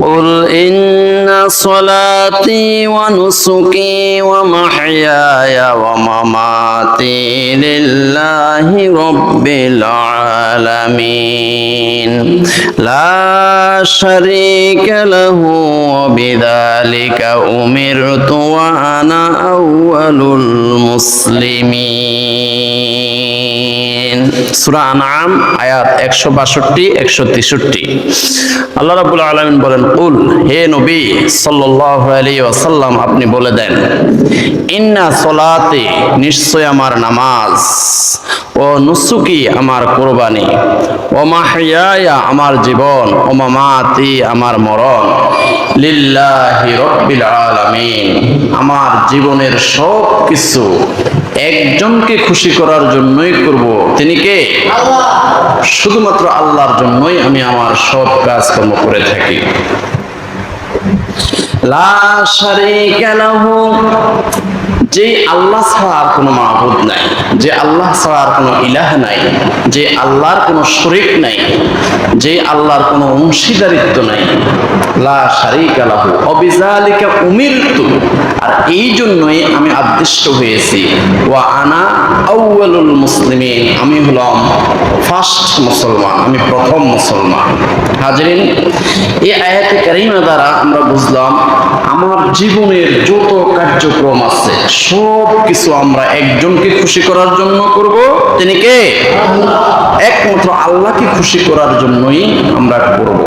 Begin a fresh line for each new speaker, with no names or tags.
قل إن صلاتي ونسكي ومحياي ومماتي لله رب العالمين لا شريك له وبذلك أمرت وأنا أول المسلمين সূরা আনআম, আয়াত 162 163 আল্লাহ রাব্বুল আলামিন বলেন, কুল, হে নবী আলাইহি ওয়াসাল্লাম, আপনি বলে দেন, ইন্না সলাতে নিশ্চয় আমার নামাজ ও নুসুকি আমার কোরবানি, ও মাহিয়ায়া আমার জীবন, ও মামাতি আমার মরণ, লিল্লাহি রব্বিল আলামিন। আমার জীবনের সব কিছু একজনকে খুশি করার জন্যই করব। তিনি কে? শুধুমাত্র আল্লাহর জন্যই আমি আমার সব কাজকর্ম করে থাকি। যে আল্লাহ ছাড়া আর কোনো মাহবুদ নাই। যে আল্লাহ ছাড়া আর কোনো ইলাহ নাই। যে আল্লাহর কোনো শরিক নাই। যে আল্লাহর কোনো অংশীদারিত্ব নাই। লা শারীকা লাহু। অবিজালিকা উমিরতু। আর এই জন্যই আমি আদিষ্ট হয়েছি। ওয়া আনা মুসলিমিন, আমি হলাম ফার্স্ট মুসলমান, আমি প্রথম মুসলমান। হাজরিন, এই আয়াতে কারিমা দ্বারা আমরা বুঝলাম, আমার জীবনের যত কার্যক্রম আছে সব কিছু আমরা একজনকে খুশি করার জন্য করব। তিনি কে? একমাত্র আল্লাহকে খুশি করার জন্যই আমরা করব।